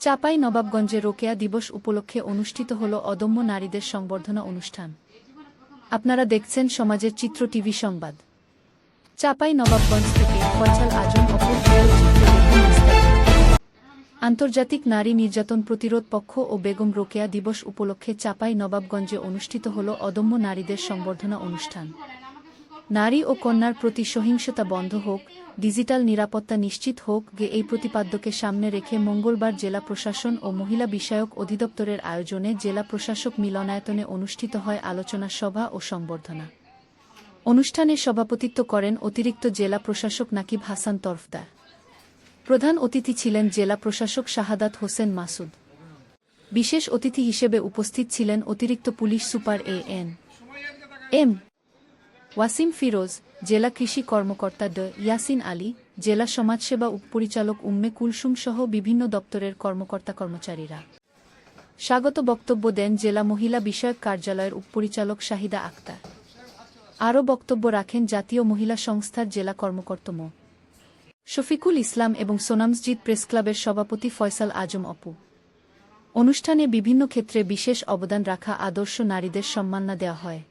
চাপাই নবাবগঞ্জে রোকেয়া দিবস উপলক্ষে অনুষ্ঠিত হল অদম্য নারীদের সংবর্ধনা অনুষ্ঠান। আপনারা দেখছেন সমাজের চিত্র টিভি সংবাদ। চাপাই নবাবগঞ্জ থেকে ফয়সাল আজম। আন্তর্জাতিক নারী নির্যাতন প্রতিরোধ পক্ষ ও বেগম রোকেয়া দিবস উপলক্ষে চাপাই নবাবগঞ্জে অনুষ্ঠিত হল অদম্য নারীদের সংবর্ধনা অনুষ্ঠান। নারী ও কন্যার প্রতি সহিংসতা বন্ধ হোক, ডিজিটাল নিরাপত্তা নিশ্চিত হোক গে এই প্রতিপাদ্যকে সামনে রেখে মঙ্গলবার জেলা প্রশাসন ও মহিলা বিষয়ক অধিদপ্তরের আয়োজনে জেলা প্রশাসক মিলনায়তনে অনুষ্ঠিত হয় আলোচনা সভা ও সংবর্ধনা। অনুষ্ঠানে সভাপতিত্ব করেন অতিরিক্ত জেলা প্রশাসক নাকিব হাসান তরফদার। প্রধান অতিথি ছিলেন জেলা প্রশাসক শাহাদাত হোসেন মাসুদ। বিশেষ অতিথি হিসেবে উপস্থিত ছিলেন অতিরিক্ত police super A N. M Wasim Firoz, জেলা কৃষি কর্মকর্তা ড ইয়াসিন আলী, জেলা সমাজসেবা উপপরিচালক উম্মে কুলসুম সহ বিভিন্ন দপ্তরের কর্মকর্তা কর্মচারীরা। স্বাগত বক্তব্য দেন জেলা মহিলা বিষয়ক কার্যালয়ের উপপরিচালক শাহিদা আক্তার। আরও বক্তব্য রাখেন জাতীয় মহিলা সংস্থার জেলা কর্মকর্তা মো। শফিকুল ইসলাম এবং সোনামসজিদ প্রেসক্লাবের সভাপতি ফয়সাল আজম অপু। অনুষ্ঠানে বিভিন্ন ক্ষেত্রে বিশেষ অবদান রাখা আদর্শ নারীদের সম্মাননা দেওয়া হয়।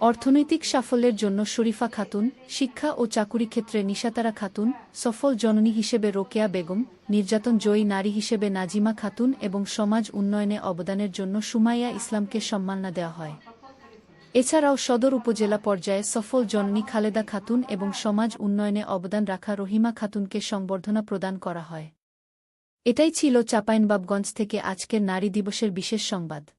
অর্থনৈতিক সাফল্যের জন্য শরীফা খাতুন, শিক্ষা ও চাকুরি ক্ষেত্রে নিশাতারা খাতুন, সফল জননী হিসেবে রোকেয়া বেগম, নির্যাতন জয়ী নারী হিসেবে নাজিমা খাতুন এবং সমাজ উন্নয়নে অবদানের জন্য সুমাইয়া ইসলামকে সম্মাননা দেওয়া হয়। এছাড়াও সদর উপজেলা পর্যায়ে সফল জননী খালেদা খাতুন এবং সমাজ উন্নয়নে অবদান রাখা রহিমা খাতুনকে সংবর্ধনা প্রদান করা হয়। এটাই ছিল চাঁপাইনবাবগঞ্জ থেকে আজকের নারী দিবসের বিশেষ সংবাদ।